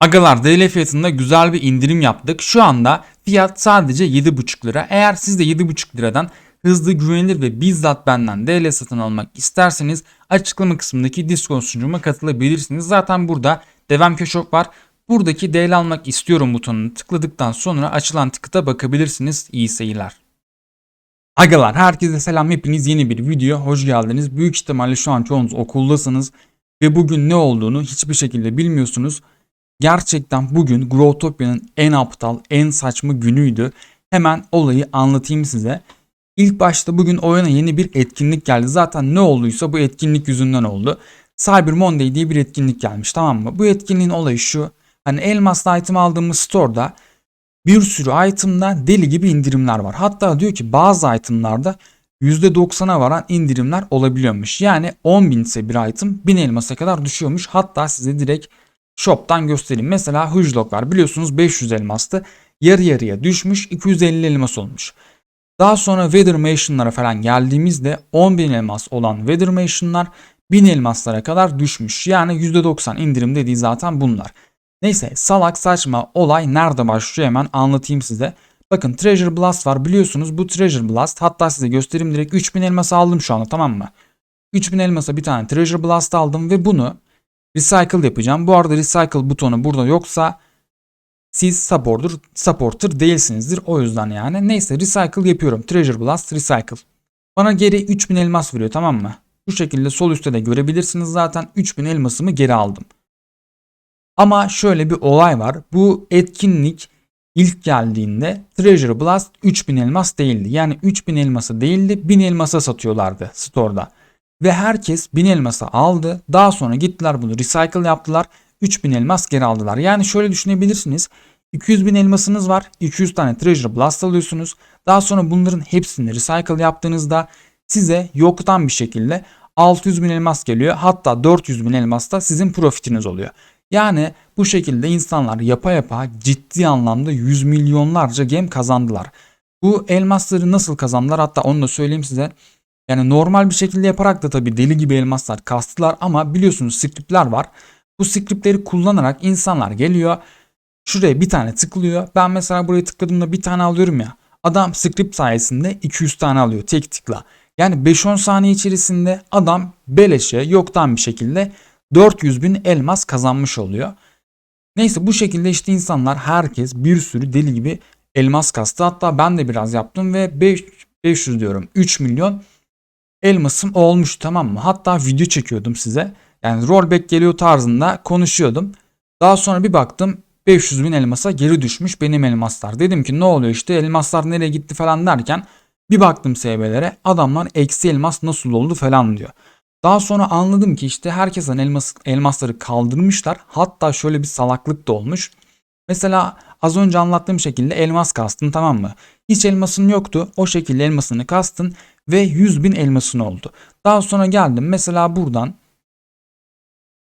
Agalar DL fiyatında güzel bir indirim yaptık. Şu anda fiyat sadece 7,5 lira. Eğer siz de 7,5 liradan hızlı güvenilir ve bizzat benden DL satın almak isterseniz açıklama kısmındaki Discord sunucuma katılabilirsiniz. Zaten burada Devam Köşok var. Buradaki DL almak istiyorum butonunu tıkladıktan sonra açılan tıkıta bakabilirsiniz. İyi seyirler. Agalar herkese selam hepiniz yeni bir videoya hoş geldiniz. Büyük ihtimalle şu an çoğunuz okuldasınız ve bugün ne olduğunu hiçbir şekilde bilmiyorsunuz. Gerçekten bugün Growtopia'nın en aptal, en saçma günüydü. Hemen olayı anlatayım size. İlk başta bugün oyuna yeni bir etkinlik geldi. Zaten ne olduysa bu etkinlik yüzünden oldu. Cyber Monday diye bir etkinlik gelmiş tamam mı? Bu etkinliğin olayı şu. Hani elmaslı item aldığımız store'da bir sürü itemda deli gibi indirimler var. Hatta diyor ki bazı itemlarda %90'a varan indirimler olabiliyormuş. Yani 10.000 ise bir item 1000 elmasa kadar düşüyormuş. Hatta size direkt shop'tan göstereyim. Mesela Hujlock var biliyorsunuz 500 elmastı. Yarı yarıya düşmüş 250 elmas olmuş. Daha sonra Weathermation'lara falan geldiğimizde 10.000 elmas olan Weathermation'lar 1000 elmaslara kadar düşmüş. Yani %90 indirim dediği zaten bunlar. Neyse salak saçma olay nerede başlıyor hemen anlatayım size. Bakın Treasure Blast var biliyorsunuz bu Treasure Blast hatta size göstereyim direkt 3000 elmas aldım şu anda tamam mı? 3000 elmasa bir tane Treasure Blast aldım ve bunu recycle yapacağım. Bu arada recycle butonu burada yoksa siz supporter, supporter değilsinizdir o yüzden yani. Neyse recycle yapıyorum. Treasure Blast recycle. Bana geri 3000 elmas veriyor tamam mı? Bu şekilde sol üstte de görebilirsiniz zaten 3000 elmasımı geri aldım. Ama şöyle bir olay var. Bu etkinlik ilk geldiğinde Treasure Blast 3000 elmas değildi. Yani 3000 elması değildi 1000 elmasa satıyorlardı store'da. Ve herkes 1000 elması aldı. Daha sonra gittiler bunu recycle yaptılar. 3000 elmas geri aldılar. Yani şöyle düşünebilirsiniz. 200 bin elmasınız var. 200 tane Treasure Blast alıyorsunuz. Daha sonra bunların hepsini recycle yaptığınızda size yoktan bir şekilde 600 bin elmas geliyor. Hatta 400 bin elmas da sizin profitiniz oluyor. Yani bu şekilde insanlar yapa yapa ciddi anlamda 100 milyonlarca gem kazandılar. Bu elmasları nasıl kazandılar hatta onu da söyleyeyim size. Yani normal bir şekilde yaparak da tabii deli gibi elmaslar kastılar ama biliyorsunuz scriptler var. Bu scriptleri kullanarak insanlar geliyor. Şuraya bir tane tıklıyor. Ben mesela buraya tıkladığımda bir tane alıyorum ya. Adam script sayesinde 200 tane alıyor tek tıkla. Yani 5-10 saniye içerisinde adam beleşe yoktan bir şekilde 400 bin elmas kazanmış oluyor. Neyse bu şekilde işte insanlar herkes bir sürü deli gibi elmas kastı. Hatta ben de biraz yaptım ve 5, 500 diyorum 3 milyon elmasım olmuş tamam mı? Hatta video çekiyordum size. Yani rollback geliyor tarzında konuşuyordum. Daha sonra bir baktım 500 bin elmasa geri düşmüş benim elmaslar. Dedim ki ne oluyor işte elmaslar nereye gitti falan derken bir baktım SB'lere adamlar eksi elmas nasıl oldu falan diyor. Daha sonra anladım ki işte herkesten elmas, elmasları kaldırmışlar. Hatta şöyle bir salaklık da olmuş. Mesela az önce anlattığım şekilde elmas kastın tamam mı? Hiç elmasın yoktu. O şekilde elmasını kastın ve 100 bin elmasın oldu. Daha sonra geldim mesela buradan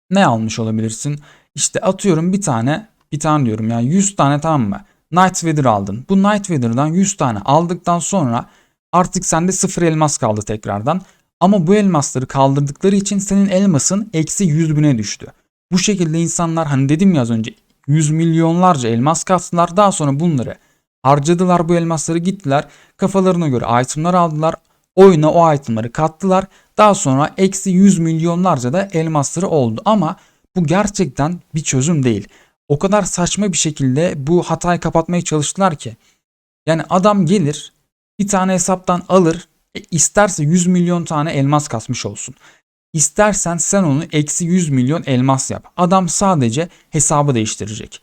ne almış olabilirsin? İşte atıyorum bir tane bir tane diyorum yani 100 tane tamam mı? Night Weather aldın. Bu Night Weather'dan 100 tane aldıktan sonra artık sende sıfır elmas kaldı tekrardan. Ama bu elmasları kaldırdıkları için senin elmasın eksi 100 bine düştü. Bu şekilde insanlar hani dedim ya az önce 100 milyonlarca elmas kastılar. Daha sonra bunları harcadılar bu elmasları gittiler. Kafalarına göre itemlar aldılar. Oyuna o itemları kattılar. Daha sonra eksi 100 milyonlarca da elmasları oldu. Ama bu gerçekten bir çözüm değil. O kadar saçma bir şekilde bu hatayı kapatmaya çalıştılar ki. Yani adam gelir bir tane hesaptan alır e, isterse 100 milyon tane elmas kasmış olsun. İstersen sen onu eksi 100 milyon elmas yap. Adam sadece hesabı değiştirecek.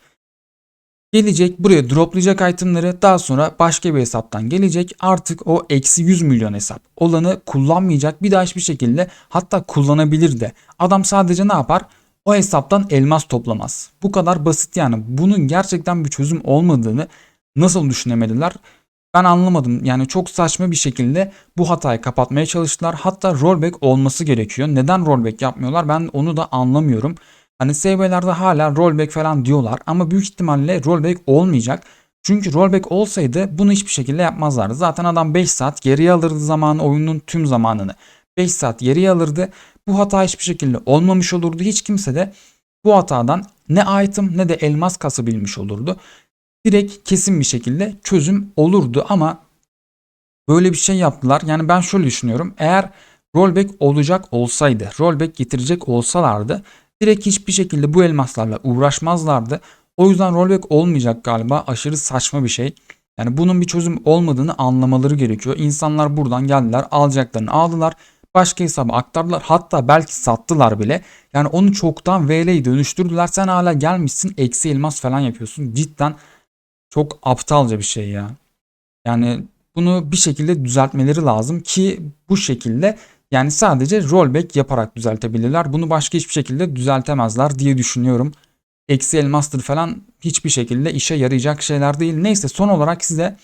Gelecek buraya droplayacak itemları daha sonra başka bir hesaptan gelecek artık o eksi 100 milyon hesap olanı kullanmayacak bir daha hiçbir şekilde hatta kullanabilir de. Adam sadece ne yapar? O hesaptan elmas toplamaz. Bu kadar basit yani. Bunun gerçekten bir çözüm olmadığını nasıl düşünemediler? Ben anlamadım. Yani çok saçma bir şekilde bu hatayı kapatmaya çalıştılar. Hatta rollback olması gerekiyor. Neden rollback yapmıyorlar? Ben onu da anlamıyorum. Hani SB'lerde hala rollback falan diyorlar ama büyük ihtimalle rollback olmayacak. Çünkü rollback olsaydı bunu hiçbir şekilde yapmazlardı. Zaten adam 5 saat geriye alırdı zamanı oyunun tüm zamanını. 5 saat geriye alırdı. Bu hata hiçbir şekilde olmamış olurdu. Hiç kimse de bu hatadan ne item ne de elmas kasabilmiş olurdu. Direkt kesin bir şekilde çözüm olurdu ama böyle bir şey yaptılar. Yani ben şöyle düşünüyorum. Eğer rollback olacak olsaydı, rollback getirecek olsalardı direkt hiçbir şekilde bu elmaslarla uğraşmazlardı. O yüzden rollback olmayacak galiba. Aşırı saçma bir şey. Yani bunun bir çözüm olmadığını anlamaları gerekiyor. İnsanlar buradan geldiler, alacaklarını aldılar. Başka hesaba aktardılar. Hatta belki sattılar bile. Yani onu çoktan VL'ye dönüştürdüler. Sen hala gelmişsin eksi elmas falan yapıyorsun. Cidden çok aptalca bir şey ya. Yani bunu bir şekilde düzeltmeleri lazım ki bu şekilde yani sadece rollback yaparak düzeltebilirler. Bunu başka hiçbir şekilde düzeltemezler diye düşünüyorum. Eksi elmastır falan hiçbir şekilde işe yarayacak şeyler değil. Neyse son olarak size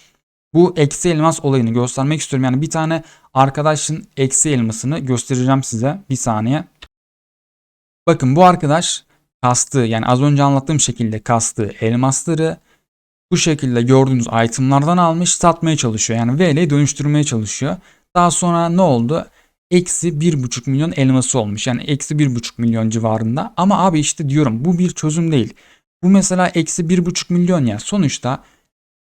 bu eksi elmas olayını göstermek istiyorum. Yani bir tane arkadaşın eksi elmasını göstereceğim size. Bir saniye. Bakın bu arkadaş kastığı yani az önce anlattığım şekilde kastığı elmasları bu şekilde gördüğünüz itemlardan almış satmaya çalışıyor. Yani VL'ye dönüştürmeye çalışıyor. Daha sonra ne oldu? Eksi 1,5 milyon elması olmuş. Yani eksi 1,5 milyon civarında. Ama abi işte diyorum bu bir çözüm değil. Bu mesela eksi 1,5 milyon ya. Sonuçta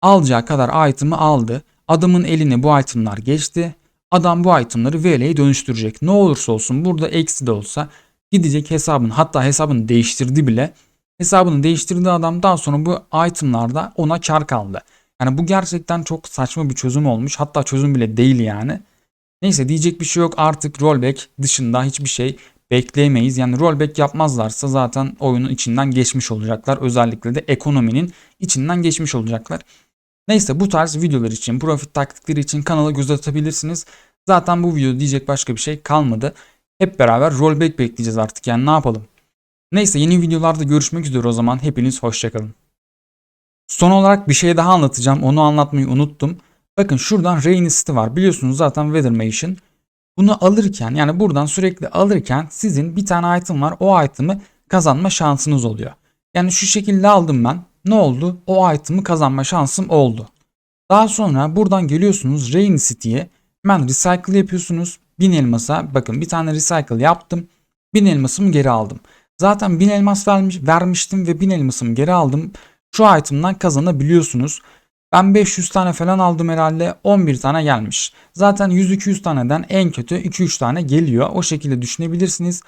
alacağı kadar item'ı aldı. Adamın eline bu itemlar geçti. Adam bu itemları VL'ye dönüştürecek. Ne olursa olsun burada eksi de olsa gidecek hesabını hatta hesabını değiştirdi bile. Hesabını değiştirdiği adam daha sonra bu itemlarda ona kar kaldı. Yani bu gerçekten çok saçma bir çözüm olmuş. Hatta çözüm bile değil yani. Neyse diyecek bir şey yok artık rollback dışında hiçbir şey bekleyemeyiz. Yani rollback yapmazlarsa zaten oyunun içinden geçmiş olacaklar. Özellikle de ekonominin içinden geçmiş olacaklar. Neyse bu tarz videolar için, profit taktikleri için kanala göz atabilirsiniz. Zaten bu video diyecek başka bir şey kalmadı. Hep beraber rollback bekleyeceğiz artık yani ne yapalım. Neyse yeni videolarda görüşmek üzere o zaman. Hepiniz hoşçakalın. Son olarak bir şey daha anlatacağım. Onu anlatmayı unuttum. Bakın şuradan Rain City var. Biliyorsunuz zaten Weathermation. Bunu alırken yani buradan sürekli alırken sizin bir tane item var. O item'ı kazanma şansınız oluyor. Yani şu şekilde aldım ben. Ne oldu? O item'ı kazanma şansım oldu. Daha sonra buradan geliyorsunuz Rain City'ye. Hemen recycle yapıyorsunuz. 1000 elmasa bakın bir tane recycle yaptım. 1000 elmasımı geri aldım. Zaten 1000 elmas vermiş, vermiştim ve 1000 elmasımı geri aldım. Şu item'dan kazanabiliyorsunuz. Ben 500 tane falan aldım herhalde 11 tane gelmiş. Zaten 100-200 taneden en kötü 2-3 tane geliyor. O şekilde düşünebilirsiniz.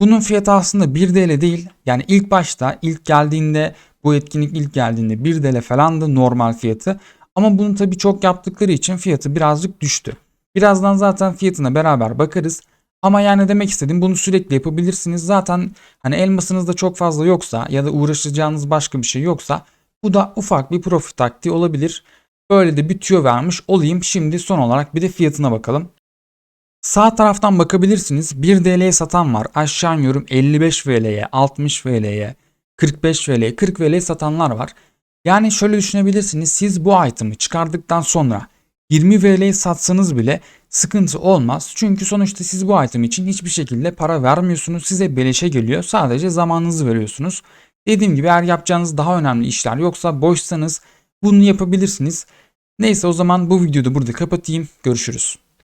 Bunun fiyatı aslında 1 TL değil. Yani ilk başta ilk geldiğinde bu etkinlik ilk geldiğinde 1 TL falandı normal fiyatı. Ama bunu tabii çok yaptıkları için fiyatı birazcık düştü. Birazdan zaten fiyatına beraber bakarız. Ama yani demek istediğim bunu sürekli yapabilirsiniz. Zaten hani elmasınız da çok fazla yoksa ya da uğraşacağınız başka bir şey yoksa bu da ufak bir profit taktiği olabilir. Böyle de bir tüyo vermiş olayım. Şimdi son olarak bir de fiyatına bakalım. Sağ taraftan bakabilirsiniz. 1 DL'ye satan var. Aşağı iniyorum 55 VL'ye, 60 VL'ye, 45 VL'ye, 40 VL'ye satanlar var. Yani şöyle düşünebilirsiniz. Siz bu item'ı çıkardıktan sonra 20 VL'ye satsanız bile sıkıntı olmaz. Çünkü sonuçta siz bu item için hiçbir şekilde para vermiyorsunuz. Size beleşe geliyor. Sadece zamanınızı veriyorsunuz. Dediğim gibi eğer yapacağınız daha önemli işler yoksa boşsanız bunu yapabilirsiniz. Neyse o zaman bu videoda burada kapatayım. Görüşürüz.